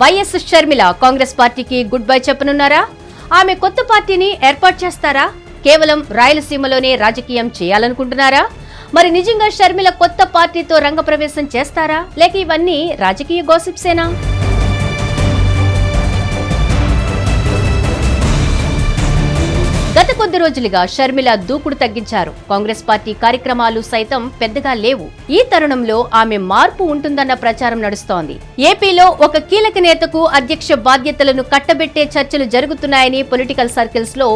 YS Sharmila Congress పార్టీకి good bye చెప్పనున్నారా? ఆమె కొత్త పార్టీని ఏర్పాటు చేస్తారా? కేవలం రాయలసీమలోనే రాజకీయం చేయాలనుకుంటున్నారా? మరి నిజంగా షర్మిల కొత్త పార్టీతో రంగప్రవేశం చేస్తారా? లేక ఇవన్నీ రాజకీయ గోసిప్సేనా గత కొద్ది రోజులుగా షర్మిల దూకుడు తగ్గించారు. కాంగ్రెస్ పార్టీ కార్యక్రమాలు సైతం పెద్దగా లేవు. ఈ తరుణంలో ఆమె మార్పు ఉంటుందన్న ప్రచారం నడుస్తోంది. ఏపీలో ఒక కీలక నేతకు అధ్యక్ష బాధ్యతలను కట్టబెట్టే చర్చలు జరుగుతున్నాయని పొలిటికల్ సర్కిల్స్లో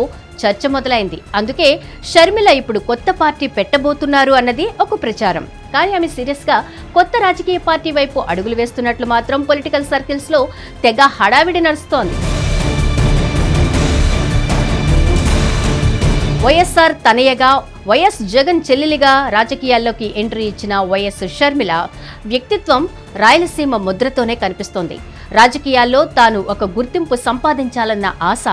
చర్చ మొదలైంది. అందుకే షర్మిల ఇప్పుడు కొత్త పార్టీ పెట్టబోతున్నారు అన్నది ఒక ప్రచారం. కానీ ఆమె సీరియస్గా కొత్త రాజకీయ పార్టీ వైపు అడుగులు వేస్తున్నట్లు మాత్రం పొలిటికల్ సర్కిల్స్లో తెగ హడావిడి నడుస్తోంది. వైఎస్ఆర్ తనయగా వైఎస్ జగన్ చెల్లెలిగా రాజకీయాల్లోకి ఎంట్రీ ఇచ్చిన వైఎస్ షర్మిల వ్యక్తిత్వం రాయలసీమ ముద్రతోనే కనిపిస్తోంది. రాజకీయాల్లో తాను ఒక గుర్తింపు సంపాదించాలన్న ఆశ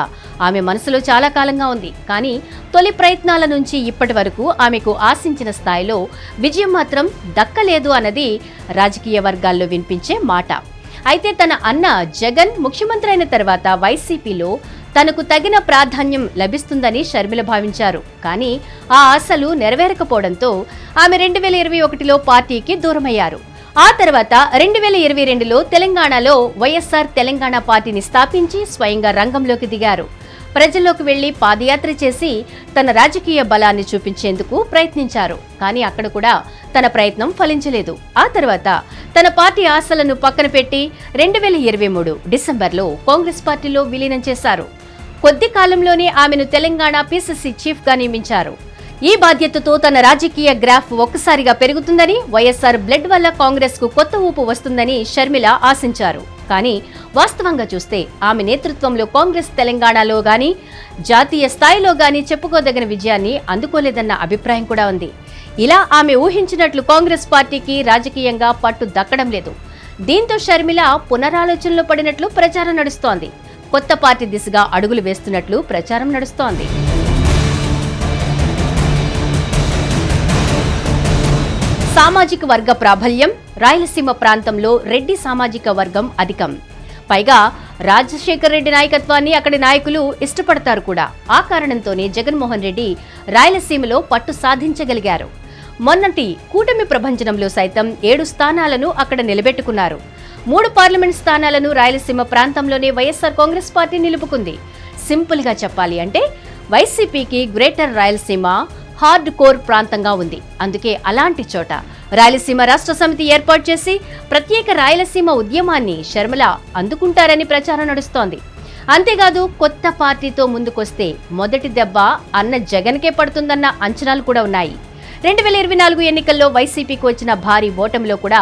ఆమె మనసులో చాలా కాలంగా ఉంది. కానీ తొలి ప్రయత్నాల నుంచి ఇప్పటి వరకు ఆమెకు ఆశించిన స్థాయిలో విజయం మాత్రం దక్కలేదు అన్నది రాజకీయ వర్గాల్లో వినిపించే మాట. అయితే తన అన్న జగన్ ముఖ్యమంత్రి అయిన తర్వాత వైసీపీలో తనకు తగిన ప్రాధాన్యం లభిస్తుందని షర్మిల భావించారు. కానీ ఆ ఆశలు నెరవేరకపోవడంతో ఆమె రెండు వేల ఇరవై ఒకటిలో పార్టీకి దూరమయ్యారు. ఆ తర్వాత రెండు వేల ఇరవై రెండులో తెలంగాణలో వైఎస్ఆర్ తెలంగాణ పార్టీని స్థాపించి స్వయంగా రంగంలోకి దిగారు. ప్రజల్లోకి వెళ్ళి పాదయాత్ర చేసి తన రాజకీయ బలాన్ని చూపించేందుకు ప్రయత్నించారు. కానీ అక్కడ కూడా తన ప్రయత్నం ఫలించలేదు. ఆ తర్వాత తన పార్టీ ఆశలను పక్కన పెట్టి రెండు వేల ఇరవై మూడు డిసెంబర్లో కాంగ్రెస్ పార్టీలో విలీనం చేశారు. కొద్ది కాలంలోనే ఆమెను తెలంగాణ పీసీసీ చీఫ్గా నియమించారు. ఈ బాధ్యతతో తన రాజకీయ గ్రాఫ్ ఒక్కసారిగా పెరుగుతుందని వైఎస్ఆర్ బ్లడ్ వల్ల కాంగ్రెస్కు కొత్త ఊపు వస్తుందని షర్మిల ఆశించారు. కానీ వాస్తవంగా చూస్తే ఆమె నేతృత్వంలో కాంగ్రెస్ తెలంగాణలో గాని జాతీయ స్థాయిలో గాని చెప్పుకోదగిన విజయాన్ని అందుకోలేదన్న అభిప్రాయం కూడా ఉంది. ఇలా ఆమె ఊహించినట్లు కాంగ్రెస్ పార్టీకి రాజకీయంగా పట్టు దక్కడం లేదు. దీంతో షర్మిల పునరాలోచనలో పడినట్లు ప్రచారం నడుస్తోంది. కొత్త పార్టీ దిశగా అడుగులు వేస్తున్నట్లు ప్రచారం నడుస్తోంది. సామాజిక వర్గ ప్రాబల్యం రాయలసీమ ప్రాంతంలో రెడ్డి సామాజిక వర్గం అధికం. పైగా రాజశేఖర్ రెడ్డి నాయకత్వాన్ని అక్కడి నాయకులు ఇష్టపడతారు కూడా. ఆ కారణంతోనే జగన్మోహన్ రెడ్డి రాయలసీమలో పట్టు సాధించగలిగారు. మొన్నటి కూటమి ప్రభంజనంలో సైతం ఏడు స్థానాలను అక్కడ నిలబెట్టుకున్నారు. మూడు పార్లమెంట్ స్థానాలను రాయలసీమ ప్రాంతంలోనే వైఎస్ఆర్ కాంగ్రెస్ పార్టీ నిలుపుకుంది. సింపుల్గా చెప్పాలి అంటే వైసీపీకి గ్రేటర్ రాయలసీమ హార్డ్ కోర్ ప్రాంతంగా ఉంది. అందుకే అలాంటి చోట రాయలసీమ రాష్ట్ర సమితి ఏర్పాటు చేసి ప్రత్యేక రాయలసీమ ఉద్యమాన్ని శర్మల అందుకుంటారని ప్రచారం నడుస్తోంది. అంతేకాదు కొత్త పార్టీతో ముందుకొస్తే మొదటి దెబ్బ అన్న జగన్కే పడుతుందన్న అంచనాలు కూడా ఉన్నాయి. రెండు వేల ఇరవై నాలుగు ఎన్నికల్లో వైసీపీకి వచ్చిన భారీ ఓటమిలో కూడా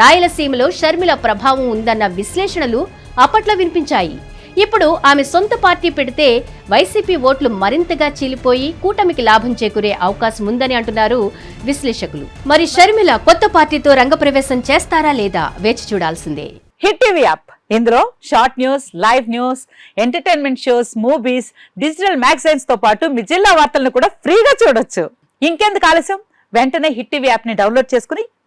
రాయలసీమలో షర్మిల ప్రభావం ఉందన్న విశ్లేషణలు అప్పట్లో వినిపించాయి. ఇప్పుడు ఆమె సొంత పార్టీ పెడితే వైసీపీ ఓట్లు మరింతగా చీలిపోయి కూటమికి లాభం చేకూరే అవకాశం ఉందని అంటున్నారు విశ్లేషకులు. మరి షర్మిల కొత్త పార్టీతో రంగప్రవేశం చేస్తారా లేదా వేచి చూడాల్సిందే. Hit TV app. ఇందులో short news live news entertainment shows movies digital మ్యాగజైన్స్తో పాటు మీ జిల్లా వార్తలను కూడా ఫ్రీగా చూడొచ్చు. ఇంకెందుకు ఆలస్యం? వెంటనే హిట్ టీవీ యాప్ని డౌన్లోడ్ చేసుకుని